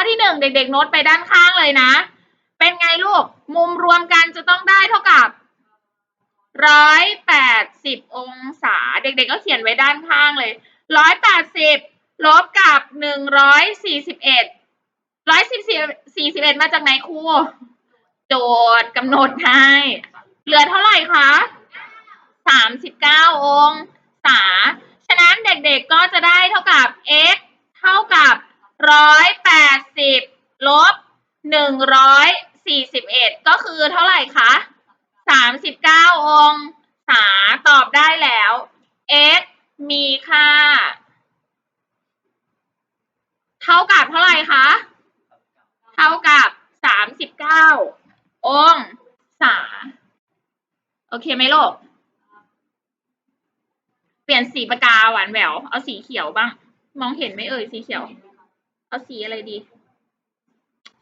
อที่หนึ่งเด็กๆโน้ตไปด้านข้างเลยนะ เป็นไงลูก มุมรวมกันจะต้องได้เท่ากับร้อยแปดสิบองศา เด็กๆก็เขียนไว้ด้านข้างเลยร้อยแปดสิบลบกับหนึ่งร้อยสี่สิบเอ็ดร้อยสี่สิบสี่สิบเอ็ดมาจากไหนครูโจทย์กำหนดให้เหลือเท่าไหร่คะสามสิบเก้าองศา ฉะนั้นเด็กๆก็จะได้เท่ากับ x เท่ากับ ร้อยแปดสิบลบหนึ่งร้อยสี่สิบเอ็ดก็คือเท่าไหร่คะสามสิบเก้าองศาตอบได้แล้ว x มีค่า เท่ากับเท่าไหร่คะ เท่ากับสามสิบเก้าองศา โอเคไหมลูกเปลี่ยนสีปากกาหวานแหวว เอาสีเขียวบ้าง มองเห็นไหมเอ่ยสีเขียว เอาสีอะไรดี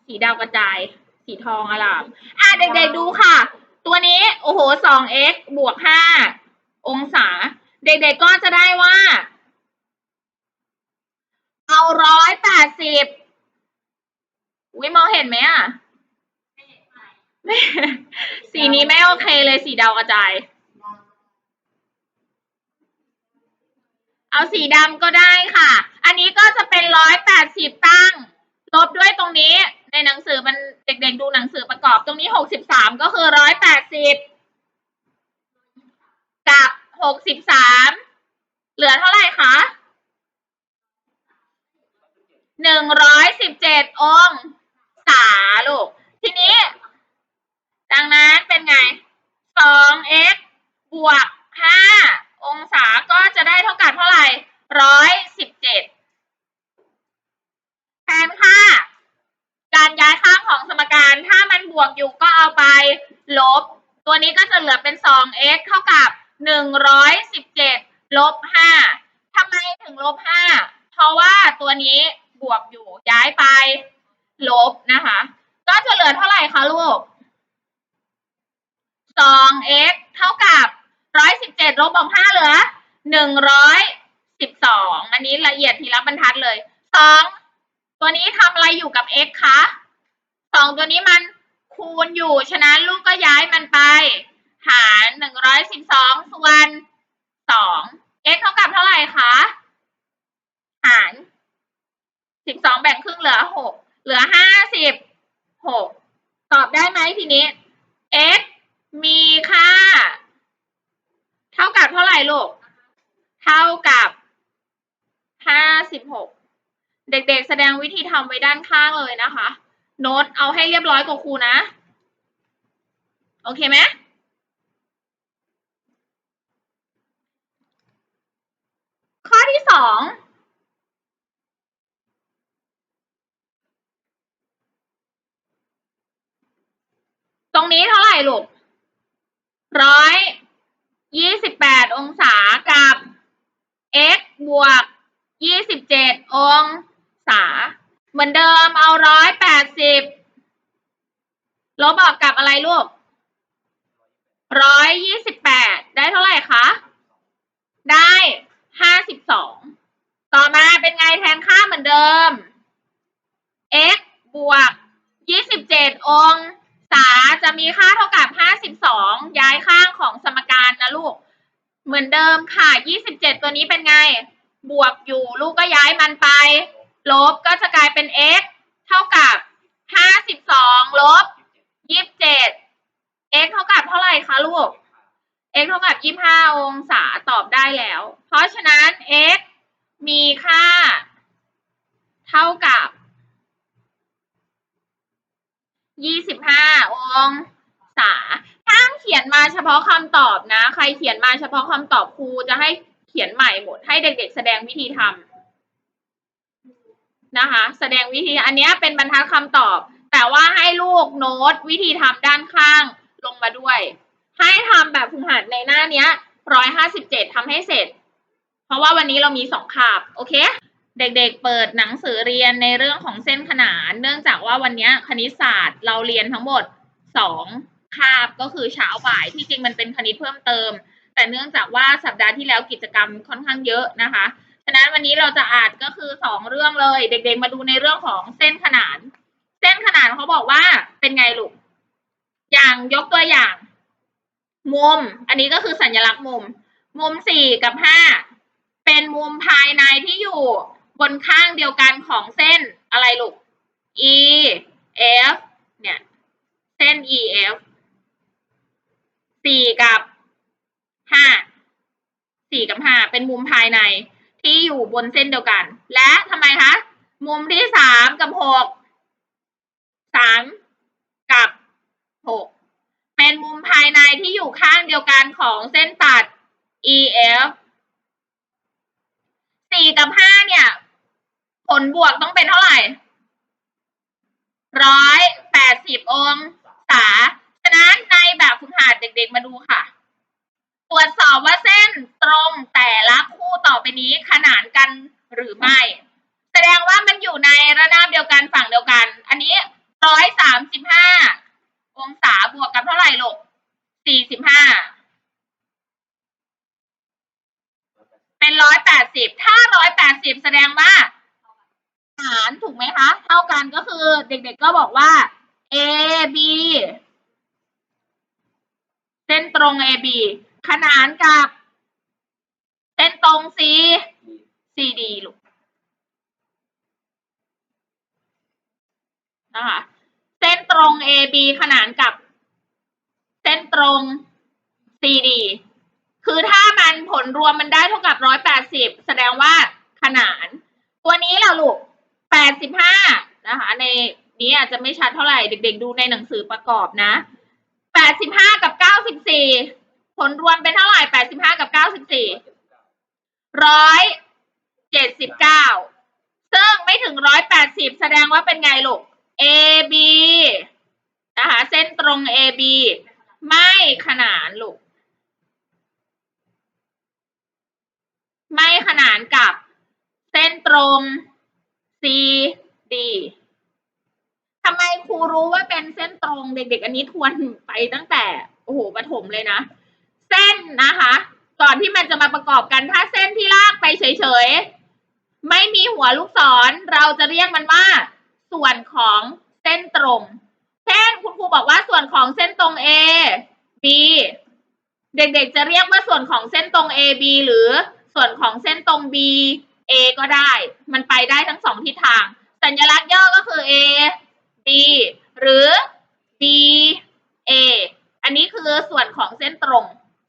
สีดาวกระจาย สีทองอลามอะเด็กๆดูค่ะ ตัวนี้โอ้โหสอง x บวกห้าองศา เด็กๆก็จะได้ว่า เอาร้อยแปดสิบอุ้ยมองเห็นไหมอะไม่สีนี้ไม่โอเคเลยสีดาวกระจาย เอาสีดำก็ได้ค่ะ อันนี้ก็ ดสิบตั้ง ลบด้วยตรงนี้ ในหนังสือมันเด็กๆดูหนังสือประกอบตรงนี้หกสิบสามก็คือร้อยแปดสิบกับหกสิบสามเหลือเท่าไหร่คะหนึ่งร้อยสิบเจ็ดองศาลูก ทีนี้ ดังนั้นเป็นไงสอง x บวกห้าองศาก็จะได้เท่ากับเท่าไหร่ร้อยสิบเจ็ดแทนค่า การย้ายข้างของสมการถ้ามันบวกอยู่ก็เอาไป ลบ ตัวนี้ก็จะเห ลือเป็นสอง x เท่ากับหนึ่งร้อยสิบเจ็ดลบห้าทำไมถึงลบห้าเพราะว่าตัวนี้บวกอยู่ย้ายไป ลบนะคะ ก็จะเหลือเท่าไหร่คะลูกสอง x เท่ากับร้อยสิบเจ็ดลบออกห้าเหลือหนึ่งร้อยสิบสองอันนี้ละเอียดทีละบรรทัดเลยสองตัวนี้ทำอะไรอยู่กับ x คะสองตัวนี้มันคูณอยู่ ฉะนั้นลูกก็ย้ายมันไป หารหนึ่งร้อยสิบสองส่วนสอง x เท่ากับเท่าไหร่คะ หารสิบสองแบ่งครึ่งเหลือหก เหลือห้าสิบหก ตอบได้ไหมทีนี้ x มีค่า เท่ากับเท่าไหร่ลูก เท่ากับห้าสิบหก เด็กๆ แสดงวิธีทำไว้ด้านข้างเลยนะคะ โน้ตเอาให้เรียบร้อยกับครูนะ โอเคไหม ข้อที่สองตรงนี้เท่าไหร่ลูกร้อยยี่สิบแปดองศากับ x บวกยี่สิบเจ็ดองศา เหมือนเดิมเอาร้อยแปดสิบลบออกกับอะไรลูกร้อยยี่สิบแปดได้เท่าไหร่คะ ได้ ห้าสิบสองต่อมาเป็นไงแทนค่าเหมือนเดิม x บวกยี่สิบเจ็ดองศาจะมีค่าเท่ากับห้าสิบสองย้ายข้างของสมการนะลูก เหมือนเดิมค่ะยี่สิบเจ็ดตัวนี้เป็นไง บวกอยู่ลูกก็ย้ายมันไป ลบก็จะกลายเป็น x เท่ากับห้าสิบสองลบยี่สิบเจ็ด x เท่ากับเท่าไหร่คะลูก x เท่ากับยี่ห้าองศาตอบได้แล้ว เพราะฉะนั้น x มีค่า เท่ากับยี่สิบห้าองศาห้ามเขียนมาเฉพาะคำตอบนะ ใครเขียนมาเฉพาะคำตอบครูจะให้เขียนใหม่หมด ให้เด็กๆ แสดงวิธีทำนะคะ แสดงวิธี อันนี้เป็นบรรทัดคำตอบ แต่ว่าให้ลูกโน้ตวิธีทำด้านข้างลงมาด้วย ให้ทำแบบฝึกหัดในหน้าเนี้ยร้อยห้าสิบเจ็ดทำให้เสร็จ เพราะว่าวันนี้เรามีสองคาบโอเค เด็กๆ เปิดหนังสือเรียนในเรื่องของเส้นขนาน เนื่องจากว่าวันนี้คณิตศาสตร์เราเรียนทั้งหมดสองคาบก็คือเช้าบ่ายที่จริงมันเป็นคณิตเพิ่มเติม แต่เนื่องจากว่าสัปดาห์ที่แล้วกิจกรรมค่อนข้างเยอะนะคะฉะนั้นวันนี้เราจะอ่านก็คือสองเรื่องเลย เด็กๆ มาดูในเรื่องของเส้นขนาน เส้นขนานเขาบอกว่าเป็นไงลูกอย่างยกตัวอย่าง มุม อันนี้ก็คือสัญลักษณ์มุม มุมสี่กับห้าเป็นมุมภายในที่อยู่บนข้างเดียวกันของเส้นอะไรลูก E F เนี่ยเส้น E F สี่กับห้าสี่กับห้าเป็นมุมภายในที่อยู่บนเส้นเดียวกัน และทำไมคะ มุมที่สามกับหกสามกับหก เป็นมุมภายในที่อยู่ข้างเดียวกันของเส้นตัด EF สี่กับห้าเนี่ย ผลบวกต้องเป็นเท่าไหร่ร้อยแปดสิบองศา ฉะนั้นในแบบฝึกหัดเด็กๆมาดูค่ะ ตรวจสอบว่าเส้นตรงแต่ละคู่ต่อไปนี้ขนานกันหรือไม่ แสดงว่ามันอยู่ในระนาบเดียวกันฝั่งเดียวกัน อันนี้ร้อยสามสิบห้า องศาบวกกับเท่าไหร่ลูกสี่สิบห้า เป็นร้อยแปดสิบ ถ้าร้อยแปดสิบแสดงว่า หารถูกไหมคะ เท่ากันก็คือเด็กๆก็บอกว่า A B เส้นตรง A B ขนานกับ เส้นตรง C C D ลูกนะคะ เส้นตรง A B ขนานกับ เส้นตรง C D คือถ้ามันผลรวมมันได้เท่ากับร้อยแปดสิบแสดงว่าขนาน ตัวนี้ล่ะลูกแปดสิบห้านะคะ ในนี้อาจจะไม่ชัดเท่าไหร่เด็กๆ ดูในหนังสือประกอบนะแปดสิบห้ากับเก้าสิบสี่ผลรวมเป็นเท่าไหร่แปดสิบห้ากับเก้าสิบสี่ร้อยเจ็ดสิบเก้าซึ่งไม่ถึงร้อยแปดสิบแสดงว่าเป็นไงลูก A B นะคะเส้นตรง A B ไม่ขนานลูก ไม่ขนานกับเส้นตรง C D ทำไมครูรู้ว่าเป็นเส้นตรงเด็ก ๆ อันนี้ทวนไปตั้งแต่โอ้โหประถมเลยนะ เส้นนะคะ ก่อนที่มันจะมาประกอบกันถ้าเส้นที่ลากไปเฉยๆ ไม่มีหัวลูกศรเราจะเรียกมันว่า ส่วนของเส้นตรง เช่นคุณครูบอกว่าส่วนของเส้นตรง A B เด็กๆจะเรียกว่าส่วนของเส้นตรง A B หรือส่วนของเส้นตรง B A ก็ได้ มันไปได้ทั้งสองทิศทาง สัญลักษณ์ย่อก็คือ A B หรือ B A อันนี้คือส่วนของเส้นตรง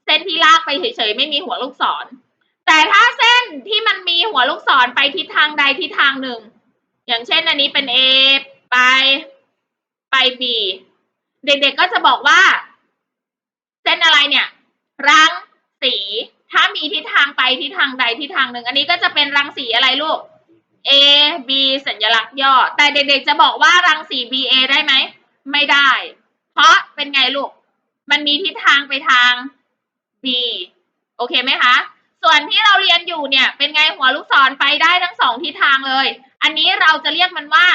เส้นที่ลากไปเฉยๆไม่มีหัวลูกศร แต่ถ้าเส้นที่มันมีหัวลูกศรไปทิศทางใดทิศทางหนึ่ง อย่างเช่นอันนี้เป็น A ไปไป B เด็กๆก็จะบอกว่า เส้นอะไรเนี่ย รังสี ถ้ามีทิศทางไปทิศทางใดทิศทางหนึ่ง อันนี้ก็จะเป็นรังสีอะไรลูก A B สัญลักษณ์ย่อ แต่เด็กๆจะบอกว่ารังสี B A ได้ไหม ไม่ได้ เพราะเป็นไงลูก มันมีทิศทางไปทาง B โอเคไหมคะ ส่วนที่เราเรียนอยู่เนี่ย เป็นไงหัวลูกศรไปได้ทั้งสองทิศทางเลย อันนี้เราจะเรียกมันว่า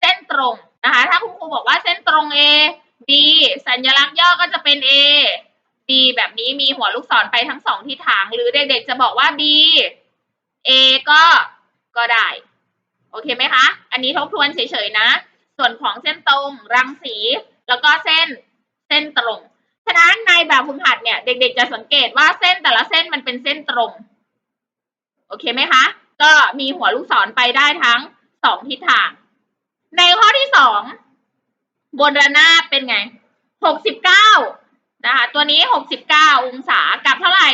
เส้นตรงนะคะ ถ้าคุณครูบอกว่าเส้นตรง A B สัญลักษณ์ย่อก็จะเป็น A B แบบนี้มีหัวลูกศรไปทั้งสองทิศทาง หรือเด็กๆจะบอกว่า B A ก็ก็ได้ โอเคไหมคะ อันนี้ทบทวนเฉยๆนะ ส่วนของเส้นตรงรังสี แล้วก็เส้นเส้นตรงฉะนั้นในแบบฝึกหัดเนี่ย เด็กๆจะสังเกตว่าเส้นแต่ละเส้นมันเป็นเส้นตรง โอเคไหมคะ ก็มีหัวลูกศรไปได้ทั้งสองทิศทาง ในข้อที่สองบนระนาบเป็นไงหกสิบเก้านะคะตัวนี้หกสิบเก้าองศากับเท่าไหร่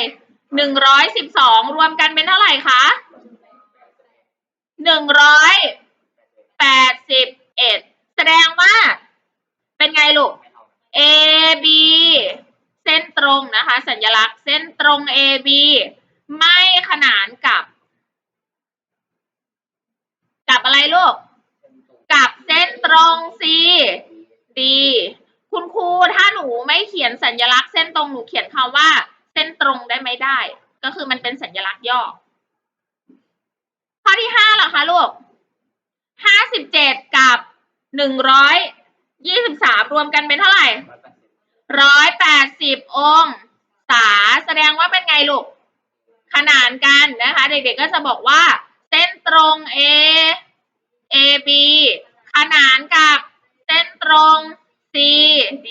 หนึ่งร้อยสิบสองรวมกันเป็นเท่าไหร่คะหนึ่งร้อยแปดสิบเอ็ดแสดงว่า เป็นไงลูก A B เส้นตรงนะคะ สัญลักษณ์เส้นตรง A B ไม่ขนานกับกับ อะไรลูก กับเส้นตรง CD คุณครูถ้าหนูไม่เขียนสัญลักษณ์เส้นตรงหนูเขียนคำว่า เส้นตรงได้ไหมได้ ก็คือมันเป็นสัญลักษณ์ย่อ ข้อที่ห้าเหรอคะลูกห้าสิบเจ็ดกับหนึ่งร้อยยี่สิบสามรวมกันเป็นเท่าไหร่ร้อยแปดสิบองศาแสดงว่าเป็นไงลูก ขนานกันนะคะ เด็กๆก็จะบอกว่า เส้นตรง A AB ขนานกับเส้นตรง CD